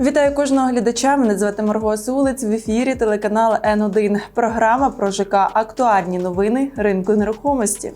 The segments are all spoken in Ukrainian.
Вітаю кожного глядача. Мене звати Марго Сулиць в ефірі телеканал Н1. Програма про ЖК Актуальні новини ринку нерухомості.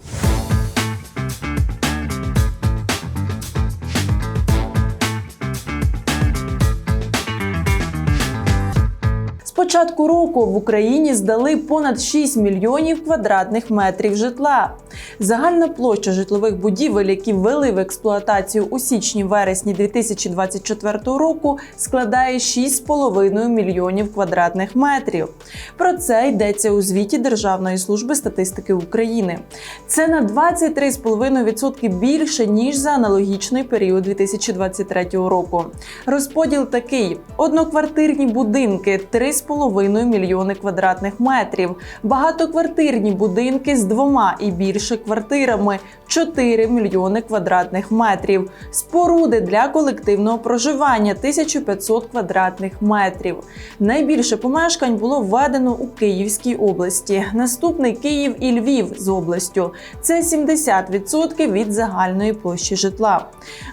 Початку року в Україні здали понад 6 мільйонів квадратних метрів житла. Загальна площа житлових будівель, які ввели в експлуатацію у січні-вересні 2024 року, складає 6,5 мільйонів квадратних метрів. Про це йдеться у звіті Державної служби статистики України. Це на 23,5% більше ніж за аналогічний період 2023 року. Розподіл такий: одноквартирні будинки 3,5 мільйони квадратних метрів, багатоквартирні будинки з двома і більше квартирами 4 мільйони квадратних метрів, споруди для колективного проживання 1500 квадратних метрів. Найбільше помешкань було введено у Київській області. Наступний Київ і Львів з областю. Це 70% від загальної площі житла.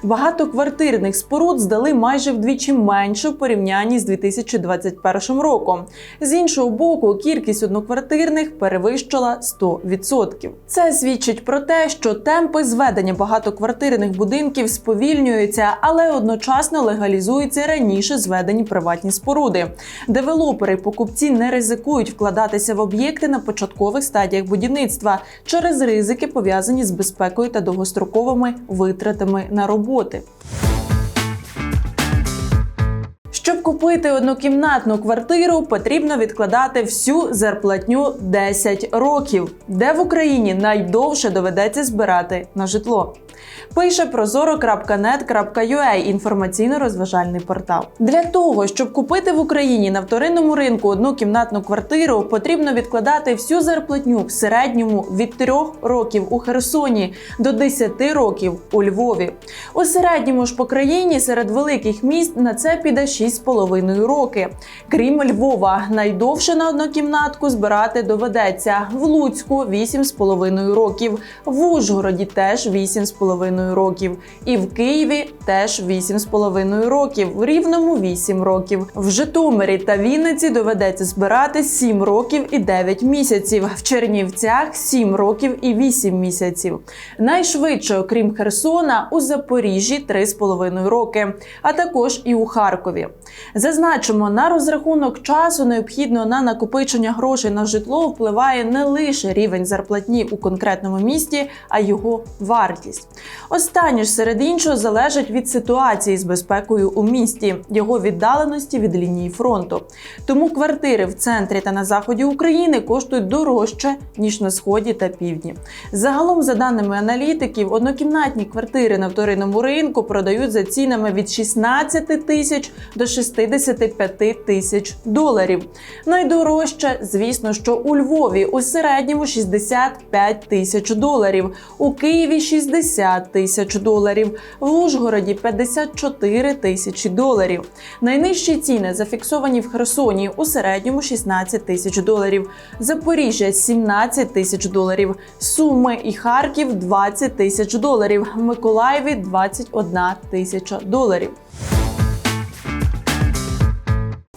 Багатоквартирних споруд здали майже вдвічі менше в порівнянні з 2021 роком. З іншого боку, кількість одноквартирних перевищила 100%. Це свідчить про те, що темпи зведення багатоквартирних будинків сповільнюються, але одночасно легалізуються раніше зведені приватні споруди. Девелопери і покупці не ризикують вкладатися в об'єкти на початкових стадіях будівництва через ризики, пов'язані з безпекою та довгостроковими витратами на роботи. Щоб купити однокімнатну квартиру, потрібно відкладати всю зарплатню 10 років, де в Україні найдовше доведеться збирати на житло. Пише прозоро.net.ua інформаційно-розважальний портал. Для того, щоб купити в Україні на вторинному ринку однокімнатну квартиру, потрібно відкладати всю зарплатню в середньому від 3 років у Херсоні до 10 років у Львові. У середньому ж по країні серед великих міст на це піде 6,5 роки. Крім Львова, найдовше на однокімнатку збирати доведеться в Луцьку 8,5 років, в Ужгороді теж 8,5 років, і в Києві теж 8,5 років, в Рівному 8 років. В Житомирі та Вінниці доведеться збирати 7 років і 9 місяців. В Чернівцях 7 років і 8 місяців. Найшвидше, окрім Херсона, у Запоріжжі 3,5 роки, а також і у Харкові. Зазначимо, на розрахунок часу необхідно на накопичення грошей на житло впливає не лише рівень зарплатні у конкретному місті, а його вартість. Останнє ж серед іншого залежить від ситуації з безпекою у місті, його віддаленості від лінії фронту. Тому квартири в центрі та на заході України коштують дорожче ніж на сході та півдні. Загалом, за даними аналітиків, однокімнатні квартири на вторинному ринку продають за цінами від 16 тисяч до 65 тисяч доларів. Найдорожче, звісно, що у Львові у середньому 65 тисяч доларів, у Києві 60 тисяч доларів, в Ужгороді 54 тисячі доларів. Найнижчі ціни зафіксовані в Херсоні у середньому 16 тисяч доларів, Запоріжжя 17 тисяч доларів, Суми і Харків 20 тисяч доларів, в Миколаєві 21 тисяча доларів.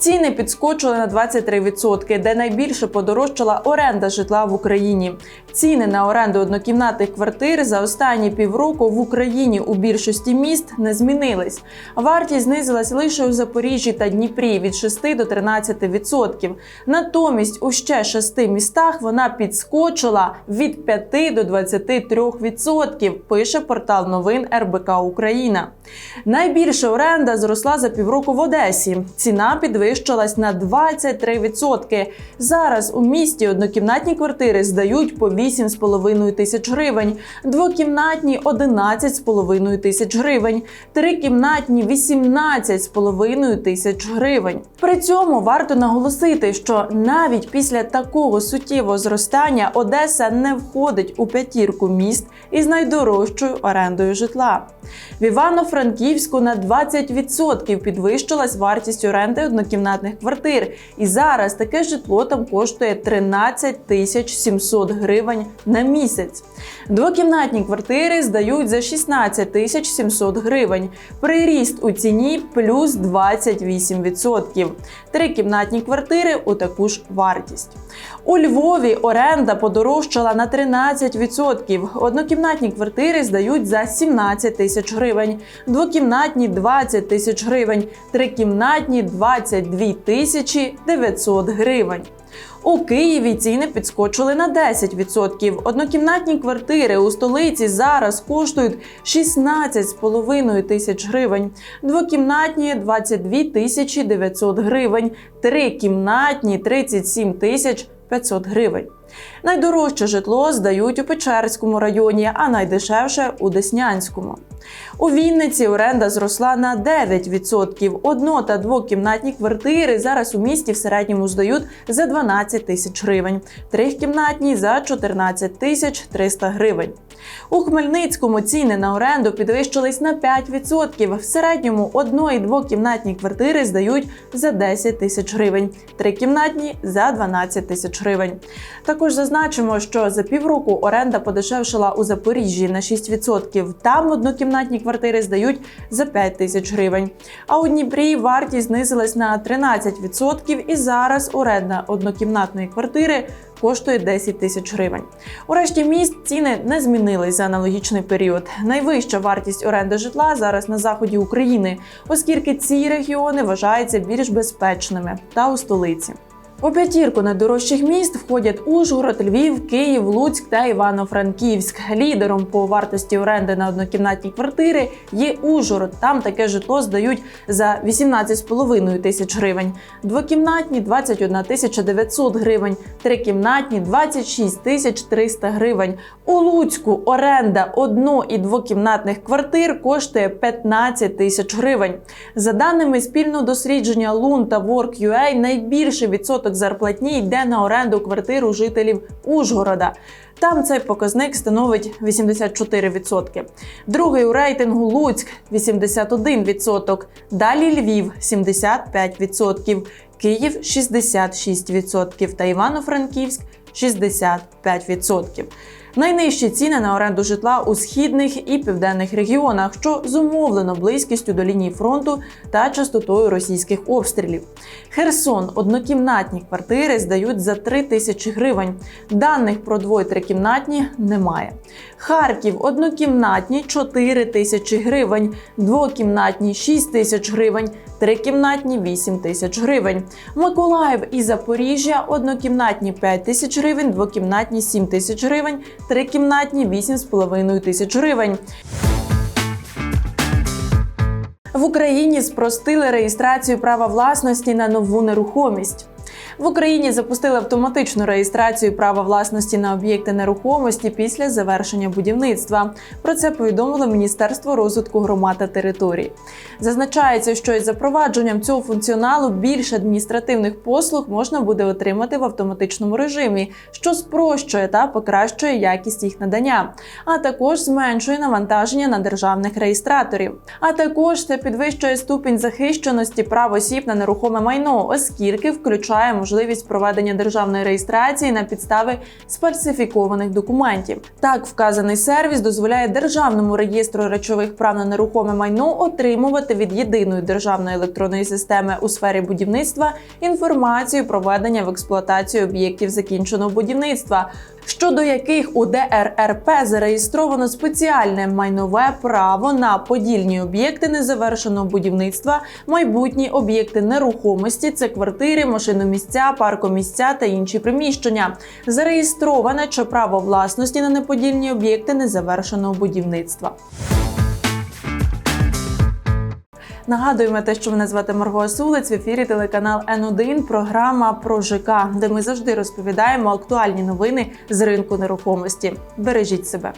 Ціни підскочили на 23%, де найбільше подорожчала оренда житла в Україні. Ціни на оренду однокімнатних квартир за останні півроку в Україні у більшості міст не змінились. Вартість знизилась лише у Запоріжжі та Дніпрі від 6 до 13%. Натомість у ще шести містах вона підскочила від 5 до 23%, пише портал новин РБК Україна. Найбільша оренда зросла за півроку в Одесі. Ціна підвищилась на 23%. Зараз у місті однокімнатні квартири здають по 8,5 тисяч гривень, двокімнатні 11,5 тисяч гривень, трикімнатні 18,5 тисяч гривень. При цьому варто наголосити, що навіть після такого суттєвого зростання Одеса не входить у п'ятірку міст із найдорожчою орендою житла. В Івано-Франківську на 20% підвищилась вартість оренди однокімнатних двокімнатних квартир. І зараз таке житло там коштує 13 тисяч 700 гривень на місяць. Двокімнатні квартири здають за 16 тисяч 700 гривень. Приріст у ціні плюс 28%. Трикімнатні квартири у таку ж вартість. У Львові оренда подорожчала на 13%. Однокімнатні квартири здають за 17 тисяч гривень, двокімнатні 20 тисяч гривень, трикімнатні 29 2900 гривень. У Києві ціни підскочили на 10%. Однокімнатні квартири у столиці зараз коштують 16,5 тисяч гривень, двокімнатні 22 тисячі 900 гривень, трикімнатні 37 тисяч 500 гривень. Найдорожче житло здають у Печерському районі, а найдешевше у Деснянському. У Вінниці оренда зросла на 9%. Одно- та двокімнатні квартири зараз у місті в середньому здають за 12 тисяч гривень, трикімнатні за 14 тисяч 300 гривень. У Хмельницькому ціни на оренду підвищились на 5%. В середньому одно- і двокімнатні квартири здають за 10 тисяч гривень, трикімнатні за 12 тисяч гривень. Також зазначимо, що за півроку оренда подешевшила у Запоріжжі на 6%. Там однокімнатні квартири здають за 5 тисяч гривень. А у Дніпрі вартість знизилась на 13% і зараз оренда однокімнатної квартири коштує 10 тисяч гривень. У решті міст ціни не змінились за аналогічний період. Найвища вартість оренди житла зараз на заході України, оскільки ці регіони вважаються більш безпечними та у столиці. У п'ятірку найдорожчих міст входять Ужгород, Львів, Київ, Луцьк та Івано-Франківськ. Лідером по вартості оренди на однокімнатні квартири є Ужгород. Там таке житло здають за 18,5 тисяч гривень, двокімнатні 21 тисяча 900 гривень, трикімнатні 26 тисяч 300 гривень. У Луцьку оренда одно- і двокімнатних квартир коштує 15 тисяч гривень. За даними спільного дослідження Лун та Work.ua, найбільший відсоток зарплатні йде на оренду квартир у жителів Ужгорода. Там цей показник становить 84%. Другий у рейтингу Луцьк 81%. Далі Львів 75%, Київ 66% та Івано-Франківськ 65%. Найнижчі ціни на оренду житла у східних і південних регіонах, що зумовлено близькістю до лінії фронту та частотою російських обстрілів. Херсон однокімнатні квартири здають за 3 тисячі гривень. Даних про двоє-трикімнатні немає. Харків однокімнатні 4 тисячі гривень, двокімнатні 6 тисяч гривень, трикімнатні 8 тисяч гривень. Миколаїв і Запоріжжя однокімнатні 5 тисяч гривень, двокімнатні 7 тисяч гривень, трикімнатні 8,5 тисяч гривень. В Україні спростили реєстрацію права власності на нову нерухомість. В Україні запустили автоматичну реєстрацію права власності на об'єкти нерухомості після завершення будівництва. Про це повідомило Міністерство розвитку громад та територій. Зазначається, що із запровадженням цього функціоналу більше адміністративних послуг можна буде отримати в автоматичному режимі, що спрощує та покращує якість їх надання, а також зменшує навантаження на державних реєстраторів. А також це підвищує ступінь захищеності прав осіб на нерухоме майно, оскільки включає можливість проведення державної реєстрації на підстави сфальсифікованих документів. Так, вказаний сервіс дозволяє державному реєстру речових прав на нерухоме майно отримувати від єдиної державної електронної системи у сфері будівництва інформацію про введення в експлуатацію об'єктів закінченого будівництва. Щодо яких у ДРРП зареєстровано спеціальне майнове право на подільні об'єкти незавершеного будівництва, майбутні об'єкти нерухомості, це квартири, машиномісця, паркомісця та інші приміщення. Зареєстроване чи право власності на неподільні об'єкти незавершеного будівництва. Нагадуємо те, що мене звати Марго Сулець в ефірі телеканал Н1, програма про ЖК, де ми завжди розповідаємо актуальні новини з ринку нерухомості. Бережіть себе.